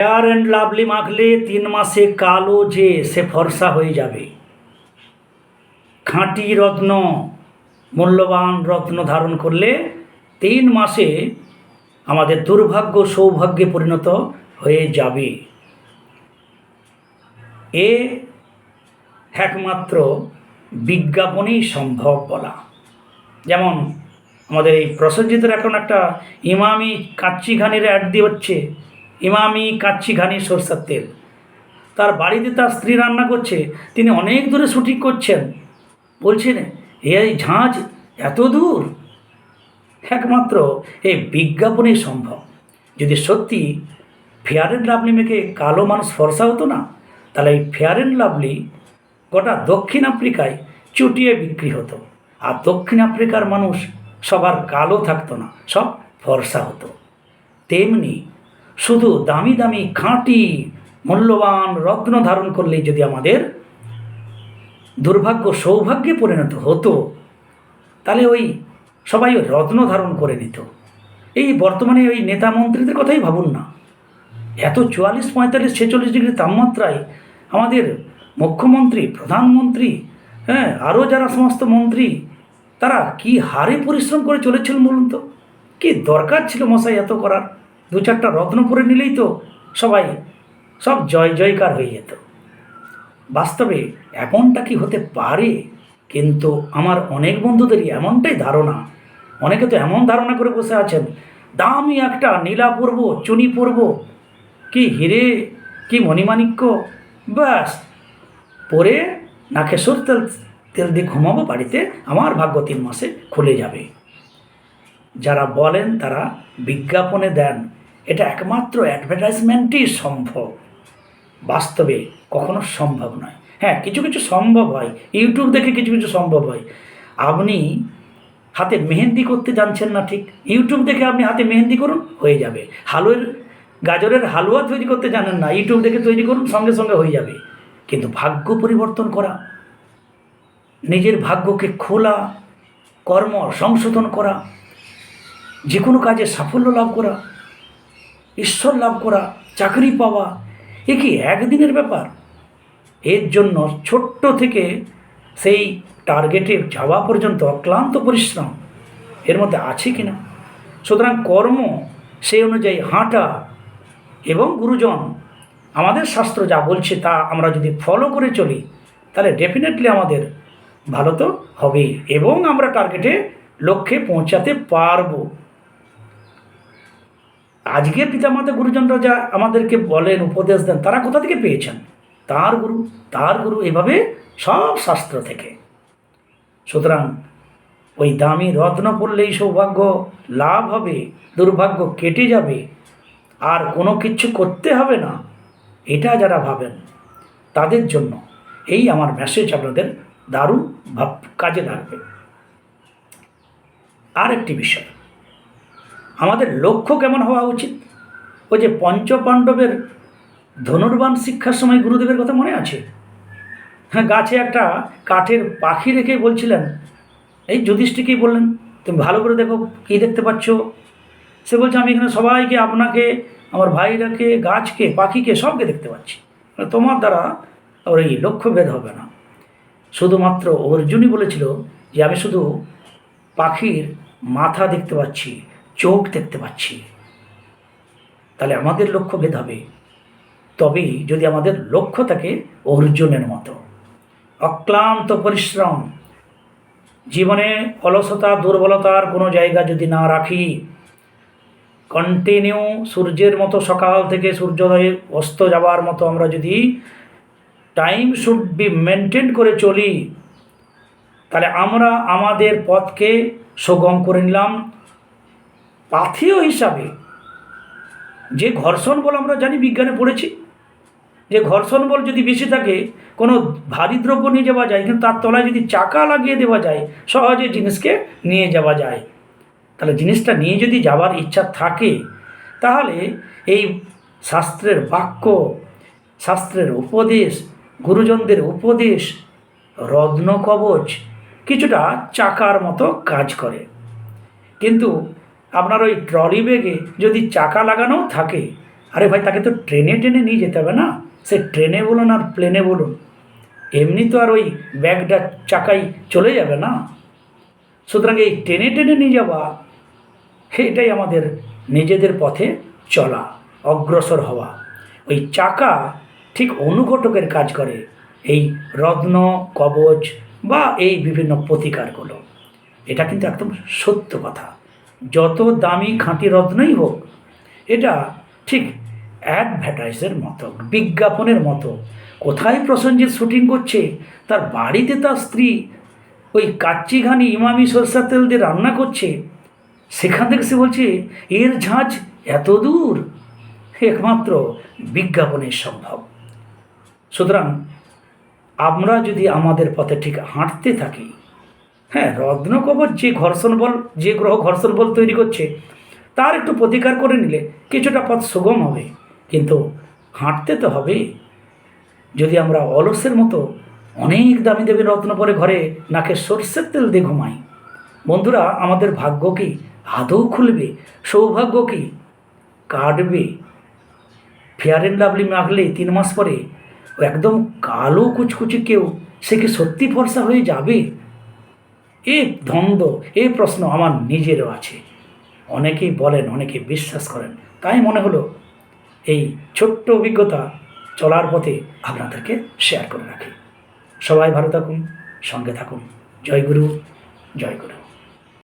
Fair and lovely মাখলে তিন মাসে কালো যে সে ফর্সা হয়ে যাবে খাঁটি রত্ন মূল্যবান রত্ন ধারণ করলে তিন মাসে আমাদের দুর্ভাগ্য সৌভাগ্যে পরিণত হয়ে যাবে এ একমাত্র বিজ্ঞাপনেই সম্ভব বলা যেমন আমাদের এই প্রসেনজিতের এখন একটা ইমামি কাচ্চি ঘানির অ্যাড দিয়ে হচ্ছে ইমামি কাচ্চি ঘানি সরষের তেল। তার বাড়িতে তার স্ত্রী রান্না করছে, তিনি অনেক দূরে শুটিং করছেন। বলছেন এই ঝাঁঝ এত দূর? একমাত্র এই বিজ্ঞাপনেই সম্ভব। যদি সত্যি ফেয়ার অ্যান্ড লাভলি মেখে কালো মানুষ ফর্সা হতো না, তাহলে এই ফেয়ার অ্যান্ড লাভলি গোটা দক্ষিণ আফ্রিকায় চুটিয়ে বিক্রি হতো। আর দক্ষিণ আফ্রিকার মানুষ সবার কালো থাকতো না, সব ফর্সা হতো। তেমনি শুধু দামি দামি খাঁটি মূল্যবান রত্ন ধারণ করলেই যদি আমাদের দুর্ভাগ্য সৌভাগ্যে পরিণত হতো, তাহলে ওই সবাই রত্ন ধারণ করে নিত। এই বর্তমানে ওই নেতা মন্ত্রীদের কথাই ভাবুন না। এত চুয়াল্লিশ, পঁয়তাল্লিশ, ছেচল্লিশ ডিগ্রি তাপমাত্রায় আমাদের মুখ্যমন্ত্রী, প্রধানমন্ত্রী হ্যাঁ আরও যারা সমস্ত মন্ত্রী, তারা কি হারে পরিশ্রম করে চলেছিলেন বলুন তো? কি দরকার ছিল মশাই এত করার? দু চারটা রত্ন পরে নিলেই তো সবাই সব জয় জয়কার হয়ে যেত। বাস্তবে এমনটা কি হতে পারে? কিন্তু আমার অনেক বন্ধুদেরই এমনটাই ধারণা। অনেকে তো এমন ধারণা করে বসে আছেন, দামি একটা নীলা পরব, চুনি পরব, কি হিরে, কি মণিমাণিক্য, ব্যাস, পরে নাকে সর তেল তেল দিয়ে ঘুমাবো, বাড়িতে আমার ভাগ্য তিন মাসে খুলে যাবে। যারা বলেন তারা বিজ্ঞাপনে দেন এটা একমাত্র অ্যাডভার্টাইজমেন্টই সম্ভব। বাস্তবে কখনো সম্ভব নয়। হ্যাঁ কিছু কিছু সম্ভব হয়। ইউটিউব দেখে কিছু কিছু সম্ভব হয়। আপনি হাতে মেহেন্দি করতে জানছেন না ঠিক। ইউটিউব দেখে আপনি হাতে মেহেন্দি করুন, হয়ে যাবে। হালুয়ের, গাজরের হালুয়া তৈরি করতে জানেন না। ইউটিউব দেখে তৈরি করুন, সঙ্গে সঙ্গে হয়ে যাবে। কিন্তু ভাগ্য পরিবর্তন করা, নিজের ভাগ্যকে খোলা, কর্ম সংশোধন করা, যে কোনো কাজে সাফল্য লাভ করা ঈশ্বর লাভ করা, চাকরি পাওয়া, এ কি একদিনের ব্যাপার? এর জন্য ছোট্ট থেকে সেই টার্গেটে যাওয়া পর্যন্ত অক্লান্ত পরিশ্রম এর মধ্যে আছে কি না সুতরাং কর্ম সেই অনুযায়ী হাঁটা এবং গুরুজন, আমাদের শাস্ত্র যা বলছে তা আমরা যদি ফলো করে চলি, তাহলে ডেফিনেটলি আমাদের ভালো তো হবেই এবং আমরা টার্গেটে লক্ষ্যে পৌঁছাতে পারব। আজকের পিতামাতা গুরুজনরা যা আমাদেরকে বলেন, উপদেশ দেন, তারা কোথা থেকে পেয়েছেন? তার গুরু তার গুরু, এভাবে সব শাস্ত্র থেকে। সুতরাং ওই দামি রত্ন পড়লেই সৌভাগ্য লাভ হবে, দুর্ভাগ্য কেটে যাবে, আর কোনো কিছু করতে হবে না, এটা যারা ভাবেন, তাদের জন্য এই আমার মেসেজ আপনাদের দারুণ ভাব, কাজে লাগবে। আর একটি বিষয়। আমাদের লক্ষ্য কেমন হওয়া উচিত? ওই যে পঞ্চপাণ্ডবের ধনুর্বাণ শিক্ষার সময় গুরুদেবের কথা মনে আছে? হ্যাঁ গাছে একটা কাঠের পাখি রেখে বলছিলেন, এই যুধিষ্ঠিকেই বললেন? তুমি ভালো করে দেখো, কী দেখতে পাচ্ছ? সে বলছে, আমি এখানে সবাইকে, আপনাকে, আমার ভাইরাকে, গাছকে, পাখিকে, সবকে দেখতে পাচ্ছি। মানে তোমার দ্বারা ওর এই লক্ষ্যভেদ হবে না। শুধুমাত্র অর্জুনই বলেছিল যে, আমি শুধু পাখির মাথা দেখতে পাচ্ছি চোখ দেখতে পাচ্ছি। তাহলে আমাদের লক্ষ্য ভেদ হবে। তবেই যদি আমাদের লক্ষ্য থাকে অর্জুনের মতো। অক্লান্ত পরিশ্রম। জীবনে অলসতা, দুর্বলতার কোনো জায়গা যদি না রাখি কন্টিনিউ সূর্যের মতো সকাল থেকে সূর্যোদয়ে অস্ত যাওয়ার মতো আমরা যদি টাইম শুড বি মেনটেন করে চলি, তাহলে আমরা আমাদের পথকে সুগম করে নিলাম। পাথেয় হিসাবে যে ঘর্ষণ বল আমরা জানি বিজ্ঞানে পড়েছি, যে ঘর্ষণ বল যদি বেশি থাকে, কোনো ভারী দ্রব্য নিয়ে যাওয়া যায়, কিন্তু তার তলায় যদি চাকা লাগিয়ে দেওয়া যায়, সহজে জিনিসকে নিয়ে যাওয়া যায়। তাহলে জিনিসটা নিয়ে যদি যাওয়ার ইচ্ছা থাকে, তাহলে এই শাস্ত্রের বাক্য, শাস্ত্রের উপদেশ, গুরুজনদের উপদেশ রত্ন কবচ কিছুটা চাকার মতো কাজ করে। কিন্তু আপনার ওই ট্রলি ব্যাগে যদি চাকা লাগানো থাকে, আরে ভাই তাকে তো ট্রেনে টেনে নিয়ে যেতে হবে না? সে ট্রেনে বলুন আর প্লেনে বলুন, এমনি তো আর ওই ব্যাগটা চাকাই চলে যাবে না? সুতরাং এই টেনে টেনে নিয়ে যাওয়া, এটাই আমাদের নিজেদের পথে চলা, অগ্রসর হওয়া। ওই চাকা ঠিক অনুঘটকের কাজ করে, এই রত্ন, কবচ বা এই বিভিন্ন প্রতিকারগুলো। এটা কিন্তু একদম সত্য কথা। যত দামি খাঁটি রত্নই হোক, এটা ঠিক অ্যাডভার্টাইজের মতো, বিজ্ঞাপনের মতো। কোথায় প্রসেনজিৎ শুটিং করছে, তার বাড়িতে তার স্ত্রী, ওই কাচ্চি ঘানি ইমামি সরষার তেল দিয়ে রান্না করছে, সেখান থেকে সে বলছে, এর ঝাঁঝ এত দূর? একমাত্র বিজ্ঞাপনের সম্ভব। সুতরাং আমরা যদি আমাদের পথে ঠিক হাঁটতে থাকি হ্যাঁ রত্নকবচ যে ঘর্ষণ বল, যে গ্রহ ঘর্ষণ বল তৈরি করছে, তার একটু প্রতিকার করে নিলে কিছুটা পথ সুগম হবে। কিন্তু হাঁটতে তো হবে। যদি আমরা অলসের মতো অনেক দামি দামি রত্ন পরে ঘরে নাকে সর্ষের তেল দিয়ে ঘুমাই, বন্ধুরা, আমাদের ভাগ্য কি আদৌ খুলবে? সৌভাগ্য কি কাটবে? ফেয়ার অ্যান্ড লাভলি মাখলে তিন মাস পরে একদম কালো কুচকুচি কেউ সে কি সত্যি ফর্সা হয়ে যাবে? এ দ্বন্দ্ব এই প্রশ্ন আমার নিজেরও আছে। অনেকেই বলেন অনেকে বিশ্বাস করেন। তাই মনে হলো, এই ছোট্ট অভিজ্ঞতা চলার পথে আপনাদেরকে শেয়ার করে রাখি। সবাই ভালো থাকুন, সঙ্গে থাকুন। জয় গুরু জয় গুরু।